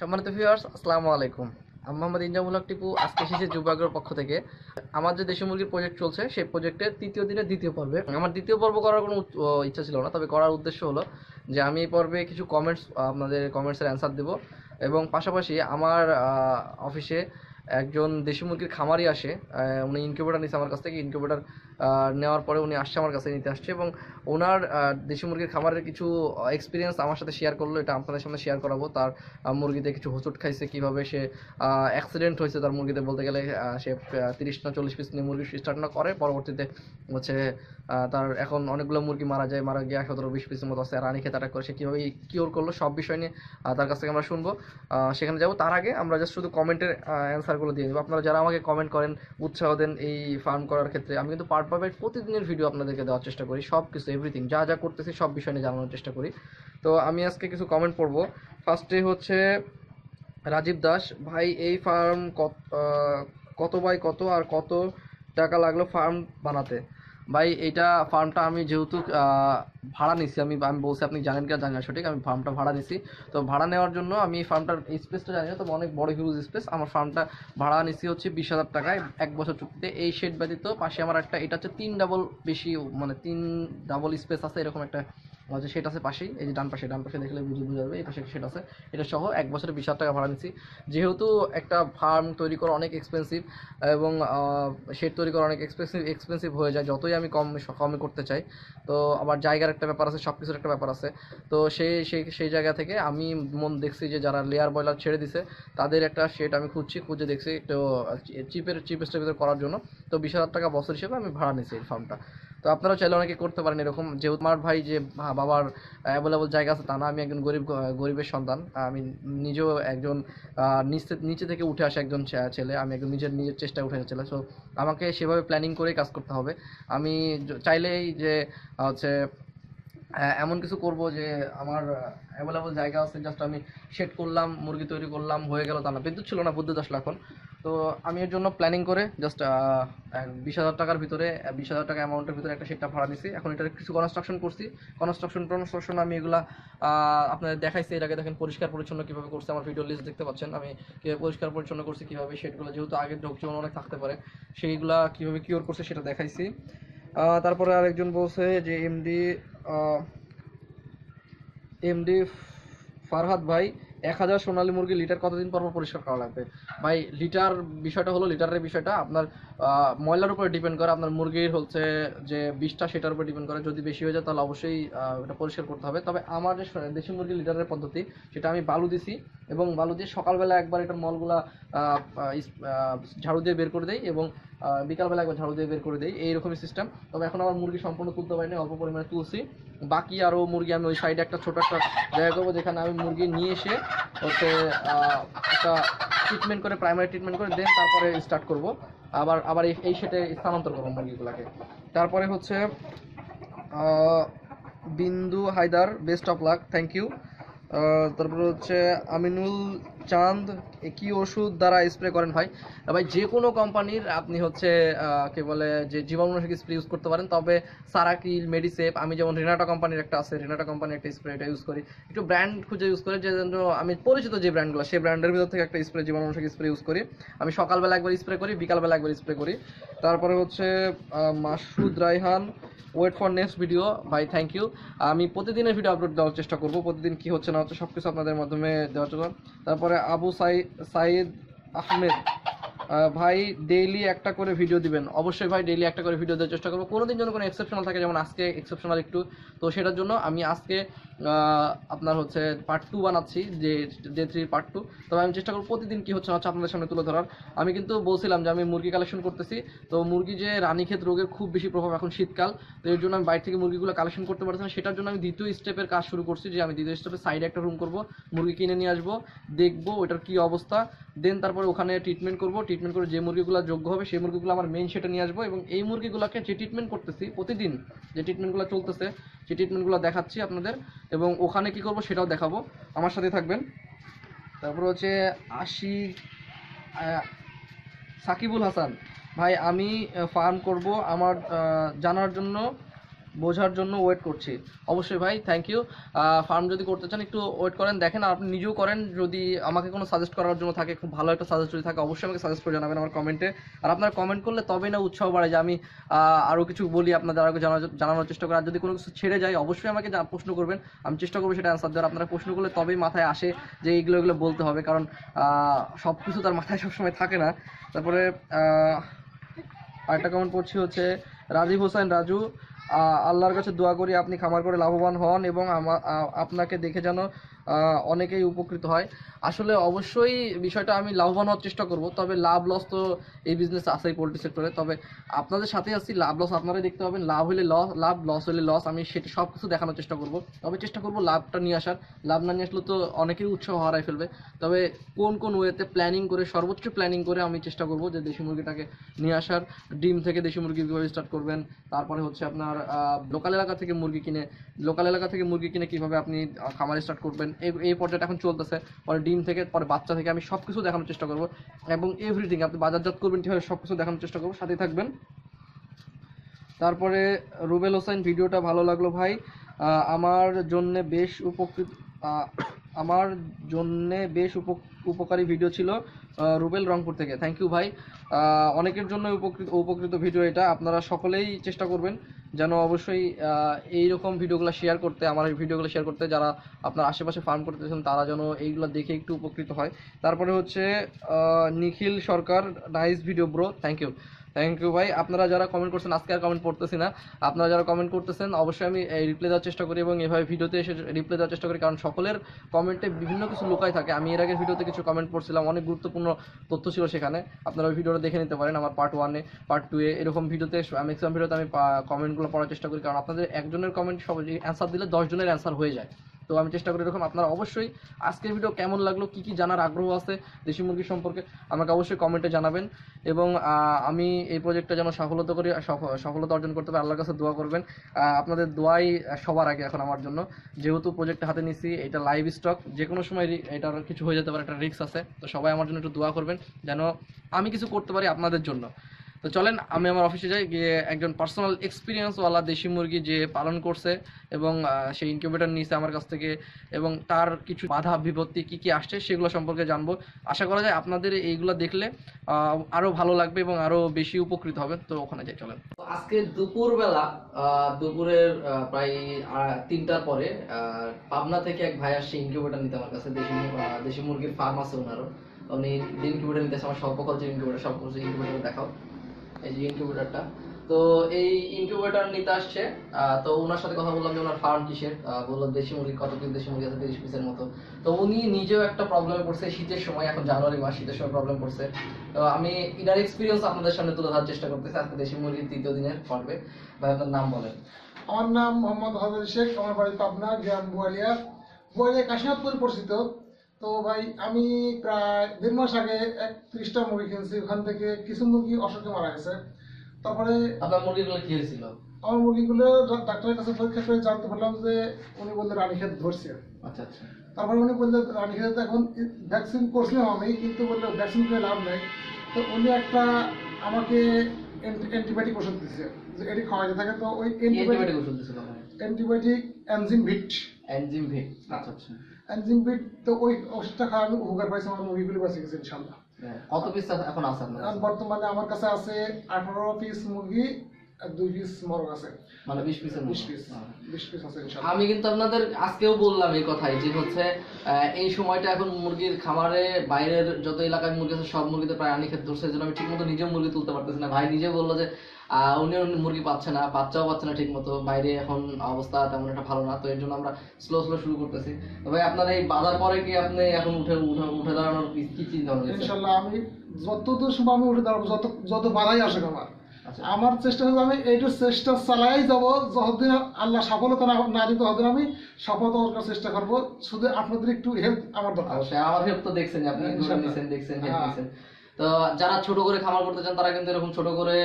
সম্মানিত ভিউয়ার্স আসসালামু আলাইকুম। আমি মোহাম্মদ ইনজামুল টিপু, আজকে এসেছে যুবাগ্রর পক্ষ থেকে। আমার যে দেশি মুরগির প্রজেক্ট চলছে, সেই প্রজেক্টের তৃতীয় দিনের দ্বিতীয় পর্বে। আমার দ্বিতীয় পর্ব করার কোনো ইচ্ছা ছিল না, তবে করার উদ্দেশ্য হলো যে আমি এই পর্বে কিছু কমেন্টস আপনাদের কমেন্টসের অ্যান্সার দেবো। এবং পাশাপাশি আমার অফিসে একজন দেশি মুরগির খামারি আসে উনি ইনকিউবেটার নিচ্ছে আমার কাছ থেকে ইনকিউবেটার নেওয়ার পরে উনি আসছে আমার কাছে, নিতে আসছে এবং ওনার দেশি মুরগির খামারের কিছু এক্সপিরিয়েন্স আমার সাথে শেয়ার করল, এটা আপনাদের সামনে শেয়ার করাবো। তার মুরগিতে কিছু হোঁচট খাইছে, কীভাবে সে অ্যাক্সিডেন্ট হয়েছে তার মুরগিতে বলতে গেলে সে তিরিশ না চল্লিশ পিস নিয়ে মুরগি স্টার্ট না করে, পরবর্তীতে হচ্ছে তার এখন অনেকগুলো মুরগি মারা যায়, মারা গিয়ে সতেরো বিশ পিসের মতো আছে রানী খেতে করে, সে কীভাবে কিওর করল, সব বিষয় নিয়ে তার কাছ থেকে আমরা শুনব। সেখানে যাব। তার আগে আমরা জাস্ট শুধু কমেন্টের অ্যান্সারগুলো দিয়ে দেবো। আপনারা যারা আমাকে কমেন্ট করেন, উৎসাহ দেন এই ফার্ম করার ক্ষেত্রে, আমি কিন্তু পার্ট বাই প্রতিদিনের ভিডিও আপনাদেরকে দেওয়ার চেষ্টা করি সব কিছু এভরিথিং যা যা করতেছি সব বিষয় নিয়ে জানানোর চেষ্টা করি। তো আমি আজকে কিছু কমেন্ট পড়ব। ফার্স্টে হচ্ছে রাজীব দাস, ভাই, এই ফার্ম কত কত বাই কত আর কত টাকা লাগল ফার্ম বানাতে? ভাই, এটা ফার্মটা আমি যেহেতু ভাড়া নিছি, আমি আমি বলছি আপনি জানেন কিনা জানি না সঠিক, আমি ফার্মটা ভাড়া নিছি। তো ভাড়া নেওয়ার জন্য আমি ফার্মটার স্পেসটা জানি না, তবে অনেক বড় হিউজ স্পেস আমার ফার্মটা ভাড়া নিছি হচ্ছে বিশ হাজার টাকায় এক বছর চুক্তিতে। এই শেড ব্যতীত পাশে আমার একটা, এটা হচ্ছে তিন ডাবল বেশি মানে তিন ডাবল স্পেস আছে, এরকম একটা যে সেট আছে পাশেই, এই যে ডান পাশে ডান পাশে দেখলে বুঝে বুঝে যাবে, এই পাশে সেট আছে। এটা সহ এক বছরে বিশ হাজার টাকা ভাড়া নিচ্ছি। যেহেতু একটা ফার্ম তৈরি করা অনেক এক্সপেন্সিভ এবং সেট তৈরি করা অনেক এক্সপেন্সিভ এক্সপেন্সিভ হয়ে যায়, যতই আমি কম কমে করতে চাই। তো আবার জায়গার একটা ব্যাপার আছে সব কিছুর একটা ব্যাপার আছে। তো সেই সেই সেই জায়গা থেকে আমি মন দেখছি যে যারা লেয়ার বয়লার ছেড়ে দিছে, তাদের একটা সেট আমি খুঁজছি, খুঁজে দেখছি। তো চিপের চিপেস্টের ভিতরে করার জন্য। তো বিশ হাজার টাকা বছর হিসেবে আমি ভাড়া নিচ্ছি এই ফার্মটা তো আপনারা চাইলে অনেকে করতে পারেন এরকম। যেহেতু আমার ভাই যে বাবার অ্যাভেলেবল জায়গা আছে, তা না, আমি একজন গরিব গরিবের সন্তান। আমি নিজেও একজন নিচে নিচে থেকে উঠে আসা একজন ছেলে, আমি একজন নিজের নিজের চেষ্টায় উঠে ছেলে। সো আমাকে সেভাবে প্ল্যানিং করেই কাজ করতে হবে। আমি চাইলেই যে হচ্ছে এমন কিছু করব যে আমার অ্যাভেলেবল জায়গা আছে জাস্ট আমি সেট করলাম, মুরগি তৈরি করলাম, হয়ে গেল তা না। বিদ্যুৎ ছিল না বিদ্যুৎ আসলো এখন। তো আমি এর জন্য প্ল্যানিং করে জাস্ট বিশ হাজার টাকার ভিতরে বিশ হাজার টাকা অ্যামাউন্টের ভিতরে একটা সেটটা ভাড়া নিছি। এখন এটার কিছু কনস্ট্রাকশন করছি। কনস্ট্রাকশন কনস্ট্রাকশন আমি এগুলা আপনাদের দেখাইছি। এর আগে দেখেন পরিষ্কার পরিচ্ছন্ন কীভাবে করছে, আমার ভিডিও লিস্ট দেখতে পাচ্ছেন। আমি কীভাবে পরিষ্কার পরিচ্ছন্ন করছি, কীভাবে সেটগুলো যেহেতু আগের ঢোকজন অনেক থাকতে পারে, সেইগুলা কীভাবে কিওর করছে সেটা দেখাইছি। তারপরে আরেকজন বলছে যে এমডি এমডি ফারহাদ ভাই, এক হাজার সোনালী মুরগি লিটার কতদিন পর পর পরিষ্কার করা লাগবে? ভাই, লিটার বিষয়টা হলো, লিটারের বিষয়টা, আপনার ময়লার উপরে ডিপেন্ড করে। আপনার মুরগির হচ্ছে যে বিষটা সেটার উপর ডিপেন্ড করে। যদি বেশি হয়ে যায়, তাহলে অবশ্যই এটা পরিষ্কার করতে হবে। তবে আমার যে দেশি মুরগি লিটারের পদ্ধতি, সেটা আমি বালু দিছি এবং বালু দিয়ে সকালবেলা একবার এটার মলগুলা ঝাড়ু দিয়ে বের করে দেই এবং বিকালবেলা একবার ঝাড়ু দিয়ে বের করে দেই। এইরকমই সিস্টেম তবে এখন আমার মুরগি সম্পূর্ণ তুলতে পারিনি, অল্প পরিমাণে তুলছি। বাকি আরও মুরগি আমি ওই সাইডে একটা ছোট একটা জায়গা করব, যেখানে আমি মুরগি নিয়ে এসে হচ্ছে একটা ট্রিটমেন্ট করে প্রাইমারি ট্রিটমেন্ট করে দেন তারপরে স্টার্ট করব। আবার আবার এই- সেটে স্থানান্তর করব মুরগিগুলোকে। তারপরে হচ্ছে Bindu Haidar best of luck thank you তারপরে হচ্ছে আমিনুল চাঁদ কি ওষুধ দ্বারা স্প্রে করেন ভাই। ভাই, যে কোনো কোম্পানির আপনি হচ্ছে কি বলে, যে জীবাণুনাশক স্প্রে ইউজ করতে পারেন। তবে সারাকিল মেডিসেপ আমি যেমন রেনাটা কোম্পানির একটা আছে রেনাটা কোম্পানির একটা স্প্রে এটা ইউজ করি। একটু ব্র্যান্ড খুঁজে ইউজ করি, যে আমি পরিচিত যে ব্র্যান্ডগুলো সেই ব্র্যান্ডের ভিতর থেকে একটা স্প্রে জীবাণুনাশক স্প্রে ইউজ করি। আমি সকালবেলা একবার স্প্রে করি, বিকালবেলা একবার স্প্রে করি। তারপরে হচ্ছে Masud Raihan wait for next video ভাই থ্যাংক ইউ আমি প্রতিদিনের ভিডিও আপলোড দেওয়ার চেষ্টা করব। প্রতিদিন কি হচ্ছে না হচ্ছে সব কিছু আপনাদের মাধ্যমে দেওয়ার জন্য। তারপরে আবু সাই সাইদ আহমেদ। আহ, ভাই ডেইলি একটা করে ভিডিও দিবেন। অবশ্যই ভাই ডেইলি একটা করে ভিডিও দেওয়ার চেষ্টা করব। কোনোদিন যেন কোনো এক্সেপশনাল থাকে, যেমন আজকে এক্সেপশনাল একটু। তো সেটার জন্য আমি আজকে আপনার হচ্ছে পার্ট টু বানাচ্ছি, যে ডে থ্রি পার্ট টু তবে আমি চেষ্টা করব প্রতিদিন কী হচ্ছে না হচ্ছে আপনাদের সামনে তুলে ধরার। আমি কিন্তু বলছিলাম যে আমি মুরগি কালেকশন করতেছি। তো মুরগি যে রানীক্ষেত রোগের খুব বেশি প্রভাব এখন শীতকাল, তো এর জন্য আমি বাইরে থেকে মুরগিগুলো কালেকশন করতে পারছি না। সেটার জন্য আমি দ্বিতীয় স্টেপের কাজ শুরু করছি, যে আমি দ্বিতীয় স্টেপে সাইডে একটা রুম করব, মুরগি কিনে নিয়ে আসব, দেখব ওটার কি অবস্থা দেন তারপরে ওখানে ট্রিটমেন্ট করব ট্রিটমেন্ট করে যে মুরগিগুলো যোগ্য হবে, সেই মুরগিগুলো আমার মেইন সেটা নিয়ে আসব এবং এই মুরগিগুলোকে যে ট্রিটমেন্ট করতেছি, প্রতিদিন যে ট্রিটমেন্টগুলো চলতেছে সেই ট্রিটমেন্টগুলো দেখাচ্ছি আপনাদের এবং ওখানে কি করব সেটাও দেখাবো। আমার সাথে থাকবেন। তারপর হচ্ছে আশি সাকিবুল হাসান। ভাই, আমি ফার্ম করব আমার জানার জন্য বোঝার জন্য ওয়েট করছি। অবশ্যই ভাই থ্যাংক ইউ ফার্ম যদি করতে চান একটু ওয়েট করেন। দেখেন, আর আপনি নিজেও করেন, যদি আমাকে কোনো সাজেস্ট করার জন্য থাকে, খুব ভালো একটা সাজেস্ট যদি থাকে, অবশ্যই আমাকে সাজেস্ট করে জানাবেন আমার কমেন্টে আর আপনারা কমেন্ট করলে তবেই না উৎসাহ বাড়ে যে আমি আরও কিছু বলি আপনাদের আরও জানা- জানানোর চেষ্টা করি। আর যদি কোনো কিছু ছেড়ে যায়, অবশ্যই আমাকে প্রশ্ন করবেন। আমি চেষ্টা করব সেটা অ্যান্সার দেওয়ার। আপনারা প্রশ্ন করলে তবেই মাথায় আসে যে এইগুলো এগুলো বলতে হবে। কারণ সব কিছু তার মাথায় সবসময় থাকে না। তারপরে আরেকটা কমেন্ট পড়ছি হচ্ছে, রাজীব হোসেন, রাজু আল্লাহর কাছে দোয়া করি আপনি খামার করে লাভবান হন এবং আপনাকে দেখে যেন অনেকেই উপকৃত হয়। আসলে অবশ্যই বিষয়টা আমি লাভবান হওয়ার চেষ্টা করব, তবে লাভ লস তো এই বিজনেস আছেই পোলট্রি সেক্টরে তবে আপনাদের সাথে আছি, লাভ লস আপনারাই দেখতে পাবেন, লাভ হলে লস লাভ লস হলে লস আমি সেটা সব কিছু দেখানোর চেষ্টা করব। তবে চেষ্টা করব লাভটা নিয়ে আসার। লাভ না নিয়ে আসলে তো অনেকেই উৎসাহ হারাই ফেলবে। তবে কোন কোন ওয়েতে প্ল্যানিং করে, সর্বোচ্চ প্ল্যানিং করে আমি চেষ্টা করব যে দেশি মুরগিটাকে নিয়ে আসার। ডিম থেকে দেশি মুরগি কীভাবে স্টার্ট করবেন, তারপরে হচ্ছে আপনার লোকাল এলাকা থেকে মুরগি কিনে লোকাল এলাকা থেকে মুরগি কিনে কীভাবে আপনি খামার স্টার্ট করবেন এই এই পর্যায়টা এখন চলতেছে। পরে ডিম থেকে, পরে বাচ্চা থেকে আমি সব কিছু দেখানোর চেষ্টা করব। এবং এভরিথিং আপনি বাজারজাত করবেন কীভাবে সব কিছু দেখানোর চেষ্টা করব সাথে থাকবেন। তারপরে রুবেল হোসেন, ভিডিওটা ভালো লাগল ভাই। আমার জন্য বেশ উপকৃত আমার জন্য বেশ উপ- উপকারী ভিডিও ছিল রুবেল রংপুর থেকে। থ্যাংক ইউ ভাই। অনেকের জন্য উপকৃত উপকৃত ভিডিও এটা। আপনারা সকলেই চেষ্টা করবেন। যেন অবশ্যই এইরকম ভিডিওগুলো শেয়ার করতে, আমার এই ভিডিওগুলো শেয়ার করতে যারা আপনার আশেপাশে ফার্ম করতেছেন, তারা যেন এইগুলো দেখে একটু উপকৃত হয়। তারপরে হচ্ছে Nikhil Sarkar nice video bro thank you thank you ভাই। আপনারা যারা কমেন্ট করছেন, আজকে আর কমেন্ট পড়তেছি না। আপনারা যারা কমেন্ট করতেছেন, অবশ্যই আমি রিপ্লাই দেওয়ার চেষ্টা করি এবং এভাবে ভিডিওতে এসে রিপ্লাই দেওয়ার চেষ্টা করি। কারণ সকলের কমেন্টে বিভিন্ন কিছু লুকাই থাকে। আমি এর আগের ভিডিওতে কিছু কমেন্ট পড়ছিলাম। অনেক গুরুত্বপূর্ণ তথ্য ছিল সেখানে। আপনারা ওই ভিডিওটা দেখে নিতে পারেন। আমার পার্ট ওয়ানে পার্ট টু এ এরকম ভিডিওতে ম্যাক্সিমাম ভিডিওতে আমি কমেন্টগুলো পড়ার চেষ্টা করি। কারণ আপনাদের একজনের কমেন্ট সব অ্যান্সার দিলে দশজনের অ্যান্সার হয়ে যায়। তো আমি চেষ্টা করি এরকম আপনারা অবশ্যই আজকের ভিডিও কেমন লাগল, কি কি জানার আগ্রহ আছে দেশি মুরগি সম্পর্কে আমাকে অবশ্যই কমেন্টে জানাবেন। এবং আমি এই প্রজেক্টটা যেন সফলতা করি সফলতা অর্জন করতে পারি আল্লাহর কাছে দোয়া করবেন। আপনাদের দোয়াই সবার আগে এখন আমার জন্য। যেহেতু প্রজেক্টটা হাতে নিছি, এটা লাইভ স্টক যে কোনো সময় এটার কিছু হয়ে যেতে পারে, একটা রিস্ক আছে। তো সবাই আমার জন্য একটু দোয়া করবেন, যেন আমি কিছু করতে পারি আপনাদের জন্য। তো চলেন আমি আমার অফিসে যাই গিয়ে একজন পার্সোনাল এক্সপিরিয়েন্সওয়ালা দেশি মুরগি যে পালন করছে এবং সেই ইনকিউবেটর নিয়েছে আমার কাছ থেকে এবং তার কিছু বাধা বিপত্তি কি কি আসছে সেগুলো সম্পর্কে জানব। আশা করা যায় আপনাদের এইগুলো দেখলে আহ, আরও ভালো লাগবে এবং আরও বেশি উপকৃত হবে। তো ওখানে যাই চলেন। আজকে দুপুরবেলা দুপুরের প্রায় তিনটার পরে পাবনা থেকে এক ভাই আসছে ইনকিউবেটার নিতে আমার কাছে দেশি দেশি মুরগির ফার্ম আছে ওনারও। উনি ইনকিউবেটর নিতে আমার সর্বকল যে ইনকিউবেটর সব কিছু ইনকিউবেটর দেখাও। এই যে ইনকিউবেটরটা তো এই ইনকিউবেটর নিতে আসছে তো ওনার সাথে কথা বললাম যে ওনার ফার্ম কিসের? আহ, বলল দেশি মুরগি কত পিস দেশি মুরগি আছে তিরিশ পিসের মতো। তো উনি নিজেও একটা প্রবলেমে পড়ছে শীতের সময় এখন জানুয়ারি মাস শীতের সময় প্রবলেম পড়ছে তো আমি ইনার এক্সপিরিয়েন্স আপনাদের সামনে তুলে ধরার চেষ্টা করতেছি আজকে দেশি মুরগির তৃতীয় দিনের পর্বে। ভাই আপনার নাম বলেন। আমার নাম মোহাম্মদ হাজার শেখ আমার বাড়ি পাবনা গ্রাম বুয়ালিয়া বুয়ালিয়া কাশীনাথপুর পরিচিত। তো ভাই আমি প্রায় দেড় মাস আগে এক ত্রিশটা মুরগি কিনছি। ওখান থেকে কিছু মুরগি অসুখে মারা গেছে। তারপরে আপনার মুরগিগুলো কি হয়েছিল? আমার মুরগিগুলো ডাক্তারের কাছে পরীক্ষা করে জানতে পারলাম যে উনি বললে রানীক্ষেত ধরছে। আচ্ছা আচ্ছা। তারপরে উনি বললে রানীক্ষেত এখন ভ্যাকসিন করছিলাম আমি কিন্তু বললে ভ্যাকসিন করে লাভ নেই। তো উনি একটা আমাকে অ্যান্টিবায়োটিক ওষুধ দিচ্ছে যে এটি খাওয়াইতে থাকে। তো ওই অ্যান্টিবায়োটিক ওষুধ ভাই অ্যান্টিবায়োটিক এনজিম ভিট। এনজিম ভিট আচ্ছা আচ্ছা। এনজিম বিট তো ওই ওষুধটা খাওয়া আমি উপকার পাইছি আমার মুরগিগুলো বেঁচে গেছে ইনশাল্লাহ হ্যাঁ, কত পিস এখন আছে? বর্তমানে আমার কাছে আছে আঠারো পিস মুরগি আর দুই পিস মরগ আছে। মানে বিশ পিসের বিশ পিস। বিশ পিস আছে আমি কিন্তু আপনাদের আজকেও বললাম এই কথাই যে হচ্ছে এই সময়টা এখন মুরগির খামারে বাইরের যত এলাকায় মুরগি আছে সব মুরগিতে প্রায় আনি ধরছে জন্য আমি নিজেও মুরগি তুলতে পারতেছি না। ভাই নিজে বলল যে উনিও মুরগি পাচ্ছে না বাচ্চাও পাচ্ছে না ঠিক মতো বাইরে এখন অবস্থা তেমন একটা ভালো না তো এর জন্য আমরা স্লো স্লো শুরু করতেছি। তো ভাই আপনার এই বাজার পরে কি আপনি এখন উঠে উঠে উঠে দাঁড়ানোর কি চিন্তা ভাবনা? ইনশাল্লাহ আমি যতদূর সম্ভব আমি উঠে দাঁড়াবো যত যত বাধাই আসুক আমার। আচ্ছা আমার চেষ্টা হচ্ছে আমি এইটু চেষ্টা চালাই যাব যতদিন আল্লাহ সফলতা না দিতে ততদিন আমি সফলতা করার চেষ্টা করব শুধু আপনাদের একটু হেল্প আমার দরকার আমার হেল্প তো দেখছেন আপনি। নিছেন দেখছেন হেল্প হ্যাঁ। তো যারা ছোট করে খামার করতে চান, তারা কিন্তু এরকম ছোট করে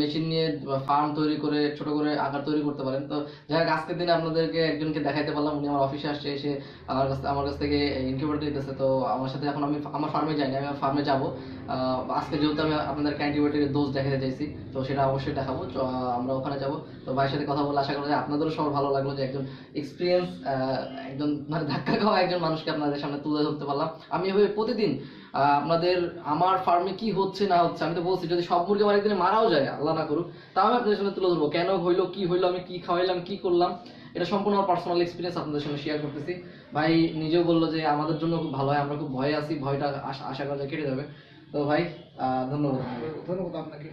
মেশিন নিয়ে ফার্ম তৈরি করে, ছোট করে আকার তৈরি করতে পারেন। তো যাই হোক, আজকের দিনে আপনাদেরকে একজনকে দেখাইতে পারলাম, উনি আমার অফিসে আসছে, এসে আমার কাছ আমার কাছ থেকে ইনকিউবেটর দিতেছে। তো আমার সাথে এখন আমি আমার ফার্মে যাইনি, আমি ফার্মে যাব। আজকে যেহেতু আমি আপনাদেরকে অ্যান্টিবায়োটিকের ডোজ দেখাতে চাইছি, তো সেটা অবশ্যই দেখাবো। আমরা ওখানে যাব। তো ভাইয়ের সাথে কথা বলে আশা করি যে আপনাদেরও সবার ভালো লাগল যে একজন এক্সপিরিয়েন্স একজন মানে ধাক্কা খাওয়া একজন মানুষকে আপনাদের সামনে তুলে ধরতে পারলাম। আমি এভাবে প্রতিদিন আপনাদের আমার ফার্মে কি হচ্ছে না হচ্ছে, আমি তো বলছি, যদি সব মুরগি আমার একদিনে মারাও যায়, আল্লাহ না করুক, তাও আমি আপনাদের সামনে তুলে ধরবো। কেন হইল, কি হইল, আমি কি খাওয়াইলাম, কি করলাম, এটা সম্পূর্ণ আমার পার্সোনাল এক্সপিরিয়েন্স আপনাদের সঙ্গে শেয়ার করতেছি। ভাই নিজেও বলল যে আমাদের জন্য খুব ভালো হয়, আমরা খুব ভয়ে আছি, ভয়টা আশা করা যায়, কেটে যাবে। তো ভাই ধন্যবাদ। ধন্যবাদ আপনাকে।